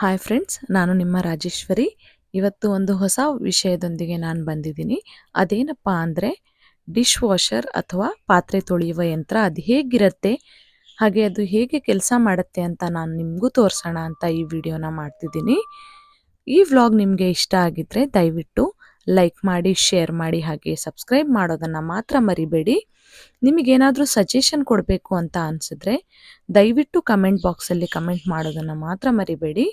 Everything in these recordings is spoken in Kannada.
ಹಾಯ್ ಫ್ರೆಂಡ್ಸ್ ನಾನು ನಿಮ್ಮ ರಾಜೇಶ್ವರಿ. ಇವತ್ತು ಒಂದು ಹೊಸ ವಿಷಯದೊಂದಿಗೆ ನಾನು ಬಂದಿದ್ದೀನಿ. ಅದೇನಪ್ಪ ಅಂದರೆ ಡಿಶ್ ವಾಷರ್ ಅಥವಾ ಪಾತ್ರೆ ತೊಳೆಯುವ ಯಂತ್ರ ಅದು ಹೇಗಿರುತ್ತೆ, ಹಾಗೆ ಅದು ಹೇಗೆ ಕೆಲಸ ಮಾಡುತ್ತೆ ಅಂತ ನಾನು ನಿಮಗೂ ತೋರಿಸೋಣ ಅಂತ ಈ ವಿಡಿಯೋನ ಮಾಡ್ತಿದ್ದೀನಿ. ಈ ವ್ಲಾಗ್ ನಿಮಗೆ ಇಷ್ಟ ಆಗಿದ್ದರೆ ದಯವಿಟ್ಟು ಲೈಕ್ ಮಾಡಿ, ಶೇರ್ ಮಾಡಿ, ಹಾಗೆ ಸಬ್ಸ್ಕ್ರೈಬ್ ಮಾಡೋದನ್ನು ಮಾತ್ರ ಮರಿಬೇಡಿ. ನಿಮಗೇನಾದರೂ ಸಜೆಷನ್ ಕೊಡಬೇಕು ಅಂತ ಅನಿಸಿದ್ರೆ, ದಯವಿಟ್ಟು ಕಮೆಂಟ್ ಬಾಕ್ಸಲ್ಲಿ ಕಮೆಂಟ್ ಮಾಡೋದನ್ನು ಮಾತ್ರ ಮರಿಬೇಡಿ.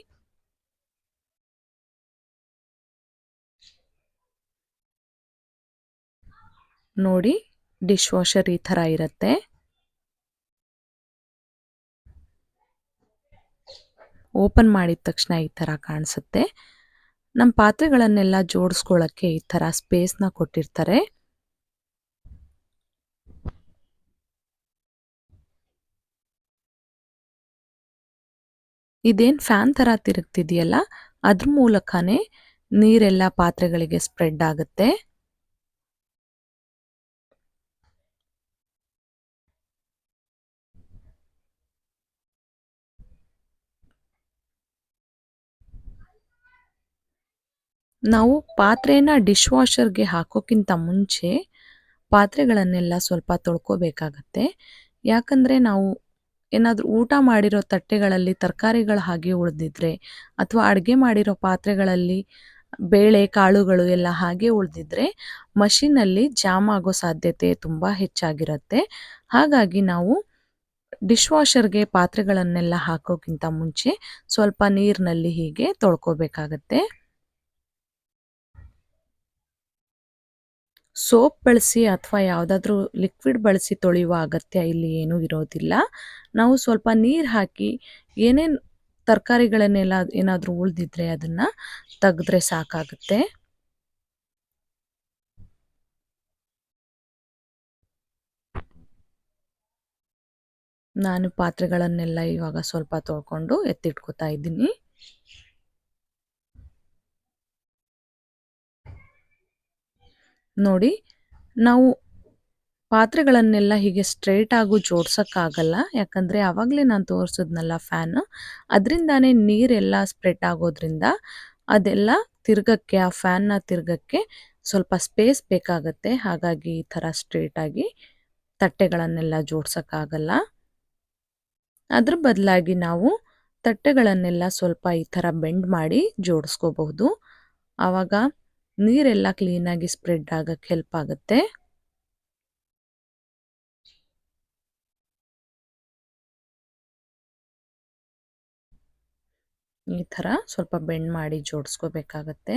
ನೋಡಿ ಡಿಶ್ ವಾಷರ್ ಈ ಥರ ಇರುತ್ತೆ. ಓಪನ್ ಮಾಡಿದ ತಕ್ಷಣ ಈ ಥರ ಕಾಣಿಸುತ್ತೆ. ನಮ್ಮ ಪಾತ್ರೆಗಳನ್ನೆಲ್ಲ ಜೋಡಿಸ್ಕೊಳ್ಳೋಕ್ಕೆ ಈ ಥರ ಸ್ಪೇಸ್ನ ಕೊಟ್ಟಿರ್ತಾರೆ. ಇದೇನು ಫ್ಯಾನ್ ಥರ ತಿರುಗ್ತಿದೆಯಲ್ಲ, ಅದ್ರ ಮೂಲಕನೇ ನೀರೆಲ್ಲ ಪಾತ್ರೆಗಳಿಗೆ ಸ್ಪ್ರೆಡ್ ಆಗುತ್ತೆ. ನಾವು ಪಾತ್ರೆನ ಡಿಶ್ ವಾಷರ್ಗೆ ಹಾಕೋಕ್ಕಿಂತ ಮುಂಚೆ ಪಾತ್ರೆಗಳನ್ನೆಲ್ಲ ಸ್ವಲ್ಪ ತೊಳ್ಕೊಬೇಕಾಗತ್ತೆ. ಯಾಕಂದರೆ ನಾವು ಏನಾದರೂ ಊಟ ಮಾಡಿರೋ ತಟ್ಟೆಗಳಲ್ಲಿ ತರಕಾರಿಗಳು ಹಾಗೆ ಉಳಿದಿದ್ರೆ ಅಥವಾ ಅಡುಗೆ ಮಾಡಿರೋ ಪಾತ್ರೆಗಳಲ್ಲಿ ಬೇಳೆ, ಕಾಳುಗಳು ಎಲ್ಲ ಹಾಗೆ ಉಳಿದಿದ್ರೆ ಮಷಿನಲ್ಲಿ ಜಾಮ್ ಆಗೋ ಸಾಧ್ಯತೆ ತುಂಬ ಹೆಚ್ಚಾಗಿರುತ್ತೆ. ಹಾಗಾಗಿ ನಾವು ಡಿಶ್ ವಾಷರ್ಗೆ ಪಾತ್ರೆಗಳನ್ನೆಲ್ಲ ಹಾಕೋಕ್ಕಿಂತ ಮುಂಚೆ ಸ್ವಲ್ಪ ನೀರಿನಲ್ಲಿ ಹೀಗೆ ತೊಳ್ಕೊಬೇಕಾಗತ್ತೆ. ಸೋಪ್ ಬಳಸಿ ಅಥವಾ ಯಾವುದಾದ್ರೂ ಲಿಕ್ವಿಡ್ ಬಳಸಿ ತೊಳೆಯುವ ಅಗತ್ಯ ಇಲ್ಲಿ ಏನೂ ಇರೋದಿಲ್ಲ. ನಾವು ಸ್ವಲ್ಪ ನೀರು ಹಾಕಿ ಏನೇನು ತರಕಾರಿಗಳನ್ನೆಲ್ಲ ಏನಾದರೂ ಉಳಿದಿದ್ರೆ ಅದನ್ನು ತೆಗೆದ್ರೆ ಸಾಕಾಗುತ್ತೆ. ನಾನು ಪಾತ್ರೆಗಳನ್ನೆಲ್ಲ ಇವಾಗ ಸ್ವಲ್ಪ ತೊಳ್ಕೊಂಡು ಎತ್ತಿಟ್ಕೋತಾ ಇದ್ದೀನಿ. ನೋಡಿ, ನಾವು ಪಾತ್ರೆಗಳನ್ನೆಲ್ಲ ಹೀಗೆ ಸ್ಟ್ರೇಟ್ ಆಗು ಜೋಡ್ಸೋಕ್ಕಾಗಲ್ಲ. ಯಾಕಂದರೆ ಆವಾಗಲೇ ನಾನು ತೋರಿಸಿದ್ನಲ್ಲ ಫ್ಯಾನ್ ಅದರಿಂದಾನೇ ನೀರೆಲ್ಲ ಸ್ಪ್ರೆಡ್ ಆಗೋದ್ರಿಂದ ಅದೆಲ್ಲ ತಿರ್ಗಕ್ಕೆ, ಆ ಫ್ಯಾನ್ನ ತಿರ್ಗಕ್ಕೆ ಸ್ವಲ್ಪ ಸ್ಪೇಸ್ ಬೇಕಾಗತ್ತೆ. ಹಾಗಾಗಿ ಈ ಥರ ಸ್ಟ್ರೇಟಾಗಿ ತಟ್ಟೆಗಳನ್ನೆಲ್ಲ ಜೋಡ್ಸೋಕ್ಕಾಗಲ್ಲ. ಅದ್ರ ಬದಲಾಗಿ ನಾವು ತಟ್ಟೆಗಳನ್ನೆಲ್ಲ ಸ್ವಲ್ಪ ಈ ಥರ ಬೆಂಡ್ ಮಾಡಿ ಜೋಡಿಸ್ಕೋಬಹುದು. ಆವಾಗ ನೀರೆಲ್ಲ ಕ್ಲೀನಾಗಿ ಸ್ಪ್ರೆಡ್ ಆಗಕ್ಕೆ ಹೆಲ್ಪ್ ಆಗುತ್ತೆ. ಈ ಥರ ಸ್ವಲ್ಪ ಬೆಂಡ್ ಮಾಡಿ ಜೋಡಿಸ್ಕೋಬೇಕಾಗತ್ತೆ.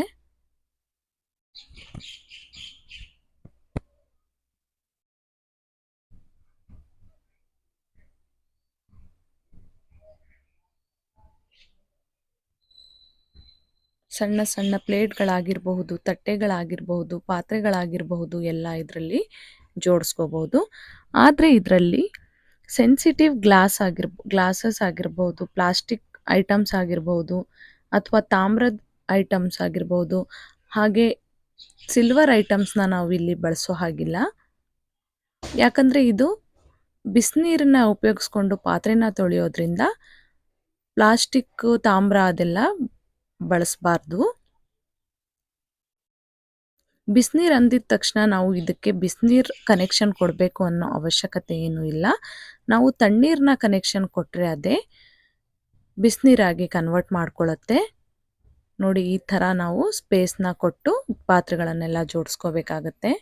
ಸಣ್ಣ ಸಣ್ಣ ಪ್ಲೇಟ್ಗಳಾಗಿರಬಹುದು, ತಟ್ಟೆಗಳಾಗಿರಬಹುದು, ಪಾತ್ರೆಗಳಾಗಿರಬಹುದು ಎಲ್ಲ ಇದರಲ್ಲಿ ಜೋಡಿಸ್ಕೋಬಹುದು. ಆದರೆ ಇದರಲ್ಲಿ ಸೆನ್ಸಿಟಿವ್ ಗ್ಲಾಸ್ ಆಗಿರ್ ಗ್ಲಾಸಸ್ ಆಗಿರ್ಬೋದು ಪ್ಲಾಸ್ಟಿಕ್ ಐಟಮ್ಸ್ ಆಗಿರ್ಬೋದು ಅಥವಾ ತಾಮ್ರದ ಐಟಮ್ಸ್ ಆಗಿರ್ಬೋದು ಹಾಗೆ ಸಿಲ್ವರ್ ಐಟಮ್ಸ್ನ ನಾವು ಇಲ್ಲಿ ಬಳಸೋ ಹಾಗಿಲ್ಲ. ಯಾಕಂದರೆ ಇದು ಬಿಸಿನೀರನ್ನ ಉಪಯೋಗಿಸ್ಕೊಂಡು ಪಾತ್ರೆನ ತೊಳೆಯೋದ್ರಿಂದ ಪ್ಲಾಸ್ಟಿಕ್, ತಾಮ್ರ ಅದೆಲ್ಲ ಬಳಸಬಾರ್ದು. ಬಿಸಿನೀರು ಅಂದಿದ ತಕ್ಷಣ ನಾವು ಇದಕ್ಕೆ ಬಿಸಿನೀರು ಕನೆಕ್ಷನ್ ಕೊಡಬೇಕು ಅನ್ನೋ ಅವಶ್ಯಕತೆ ಏನೂ ಇಲ್ಲ. ನಾವು ತಣ್ಣೀರನ್ನ ಕನೆಕ್ಷನ್ ಕೊಟ್ಟರೆ ಅದೇ ಬಿಸಿನೀರಾಗಿ ಕನ್ವರ್ಟ್ ಮಾಡ್ಕೊಳ್ಳುತ್ತೆ ನೋಡಿ ಈ ಥರ ನಾವು ಸ್ಪೇಸ್ನ ಕೊಟ್ಟು ಪಾತ್ರೆಗಳನ್ನೆಲ್ಲ ಜೋಡಿಸ್ಕೋಬೇಕಾಗತ್ತೆ.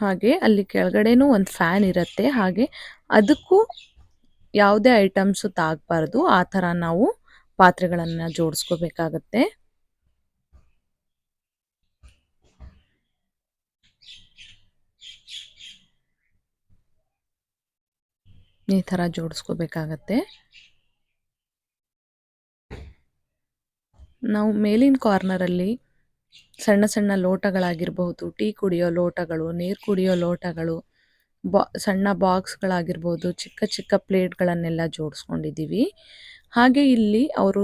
ಹಾಗೆ ಅಲ್ಲಿ ಕೆಳಗಡೆನೂ ಒಂದು ಫ್ಯಾನ್ ಇರುತ್ತೆ. ಹಾಗೆ ಅದಕ್ಕೂ ಯಾವುದೇ ಐಟಮ್ಸು ತಾಗಬಾರ್ದು. ಆ ಥರ ನಾವು ಪಾತ್ರೆಗಳನ್ನು ಜೋಡಿಸ್ಕೋಬೇಕಾಗತ್ತೆ. ಈ ಥರ ಜೋಡಿಸ್ಕೋಬೇಕಾಗತ್ತೆ. ನಾವು ಮೇಲಿನ ಕಾರ್ನರಲ್ಲಿ ಸಣ್ಣ ಸಣ್ಣ ಲೋಟಗಳಾಗಿರಬಹುದು, ಟೀ ಕುಡಿಯೋ ಲೋಟಗಳು, ನೀರು ಕುಡಿಯೋ ಲೋಟಗಳು, ಬಾ, ಸಣ್ಣ ಬಾಕ್ಸ್ಗಳಾಗಿರ್ಬೋದು ಚಿಕ್ಕ ಚಿಕ್ಕ ಪ್ಲೇಟ್ಗಳನ್ನೆಲ್ಲ ಜೋಡಿಸ್ಕೊಂಡಿದ್ದೀವಿ. ಹಾಗೆ ಇಲ್ಲಿ ಅವರು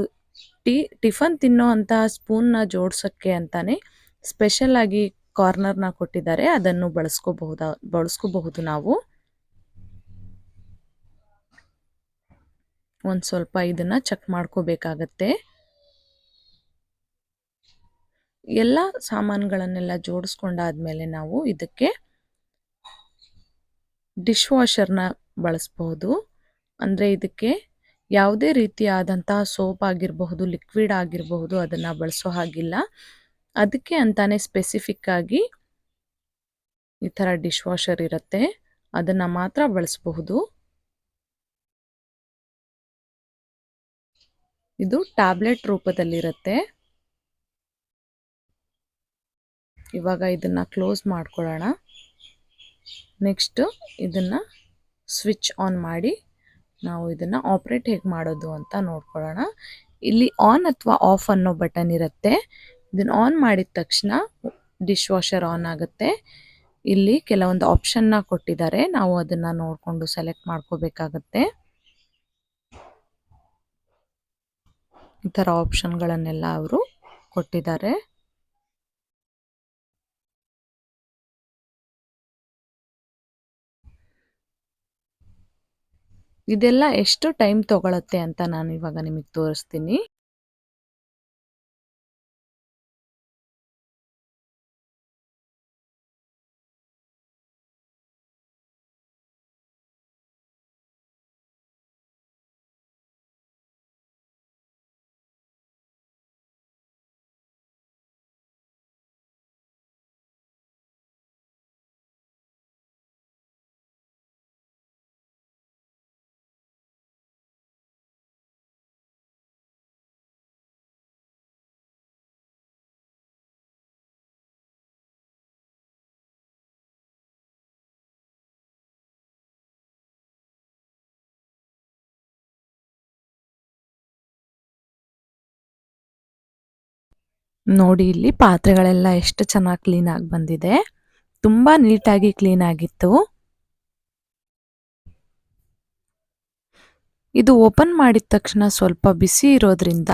ಟೀ, ಟಿಫನ್ ತಿನ್ನೋ ಅಂತಹ ಸ್ಪೂನ್ನ ಜೋಡ್ಸೋಕ್ಕೆ ಅಂತಾನೆ ಸ್ಪೆಷಲ್ ಆಗಿ ಕಾರ್ನರ್ನ ಕೊಟ್ಟಿದ್ದಾರೆ. ಅದನ್ನು ಬಳಸ್ಕೋಬಹುದ, ಬಳಸ್ಕೋಬಹುದು ನಾವು. ಒಂದು ಸ್ವಲ್ಪ ಇದನ್ನ ಚೆಕ್ ಮಾಡ್ಕೋಬೇಕಾಗತ್ತೆ. ಎಲ್ಲ ಸಾಮಾನುಗಳನ್ನೆಲ್ಲ ಜೋಡಿಸ್ಕೊಂಡಾದ್ಮೇಲೆ ನಾವು ಇದಕ್ಕೆ ಡಿಶ್ ವಾಷರ್ನ ಬಳಸ್ಬೋದು ಅಂದರೆ ಇದಕ್ಕೆ ಯಾವುದೇ ರೀತಿಯಾದಂತಹ ಸೋಪ್ ಆಗಿರಬಹುದು ಲಿಕ್ವಿಡ್ ಆಗಿರಬಹುದು ಅದನ್ನು ಬಳಸೋ ಹಾಗಿಲ್ಲ. ಅದಕ್ಕೆ ಅಂತಾನೆ ಸ್ಪೆಸಿಫಿಕ್ ಆಗಿ ಈ ಥರ ಡಿಶ್ ವಾಷರ್ ಇರುತ್ತೆ. ಅದನ್ನು ಮಾತ್ರ ಬಳಸಬಹುದು. ಇದು ಟ್ಯಾಬ್ಲೆಟ್ ರೂಪದಲ್ಲಿರುತ್ತೆ. ಇವಾಗ ಇದನ್ನ ಕ್ಲೋಸ್ ಮಾಡ್ಕೊಳ್ಳೋಣ. ನೆಕ್ಸ್ಟು ಇದನ್ನ ಸ್ವಿಚ್ ಆನ್ ಮಾಡಿ ನಾವು ಇದನ್ನ ಆಪ್ರೇಟ್ ಹೇಗೆ ಮಾಡೋದು ಅಂತ ನೋಡ್ಕೊಳ್ಳೋಣ. ಇಲ್ಲಿ ಆನ್ ಅಥವಾ ಆಫ್ ಅನ್ನೋ ಬಟನ್ ಇರುತ್ತೆ. ಇದನ್ನ ಆನ್ ಮಾಡಿದ ತಕ್ಷಣ ಡಿಶ್ ವಾಷರ್ ಆನ್ ಆಗುತ್ತೆ. ಇಲ್ಲಿ ಕೆಲವೊಂದು ಆಪ್ಷನ್ನ ಕೊಟ್ಟಿದ್ದಾರೆ. ನಾವು ಅದನ್ನು ನೋಡಿಕೊಂಡು ಸೆಲೆಕ್ಟ್ ಮಾಡ್ಕೋಬೇಕಾಗತ್ತೆ. ಈ ಥರ ಆಪ್ಷನ್ಗಳನ್ನೆಲ್ಲ ಅವರು ಕೊಟ್ಟಿದ್ದಾರೆ. ಇದೆಲ್ಲ ಎಷ್ಟು ಟೈಮ್ ತಗೊಳತ್ತೆ ಅಂತ ನಾನು ಇವಾಗ ನಿಮಗೆ ತೋರಿಸ್ತೀನಿ. ನೋಡಿ ಇಲ್ಲಿ ಪಾತ್ರೆಗಳೆಲ್ಲ ಎಷ್ಟು ಚೆನ್ನಾಗಿ ಕ್ಲೀನ್ ಆಗಿ ಬಂದಿದೆ. ತುಂಬಾ ನೀಟಾಗಿ ಕ್ಲೀನ್ ಆಗಿತ್ತು. ಇದು ಓಪನ್ ಮಾಡಿದ ತಕ್ಷಣ ಸ್ವಲ್ಪ ಬಿಸಿ ಇರೋದ್ರಿಂದ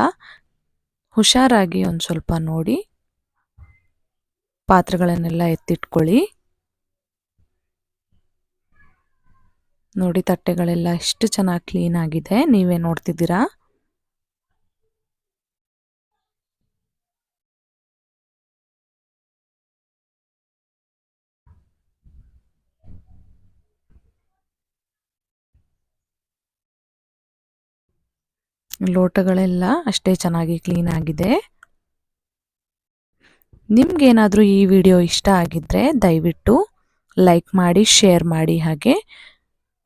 ಹುಷಾರಾಗಿ ಒಂದು ಸ್ವಲ್ಪ ನೋಡಿ. ಪಾತ್ರೆಗಳನ್ನೆಲ್ಲ ಎತ್ತಿಟ್ಕೊಳ್ಳಿ. ನೋಡಿ ತಟ್ಟೆಗಳೆಲ್ಲ ಎಷ್ಟು ಚೆನ್ನಾಗಿ ಕ್ಲೀನ್ ಆಗಿದೆ. ನೀವೇ ನೋಡ್ತಿದ್ದೀರಾ? ಲೋಟಗಳೆಲ್ಲ ಅಷ್ಟೇ ಚೆನ್ನಾಗಿ ಕ್ಲೀನ್ ಆಗಿದೆ. ನಿಮ್ಗೇನಾದರೂ ಈ ವಿಡಿಯೋ ಇಷ್ಟ ಆಗಿದ್ದರೆ ದಯವಿಟ್ಟು ಲೈಕ್ ಮಾಡಿ ಶೇರ್ ಮಾಡಿ ಹಾಗೆ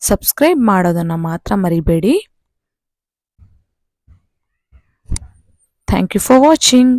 ಸಬ್ಸ್ಕ್ರೈಬ್ ಮಾಡೋದನ್ನು ಮಾತ್ರ ಮರಿಬೇಡಿ. Thank you for watching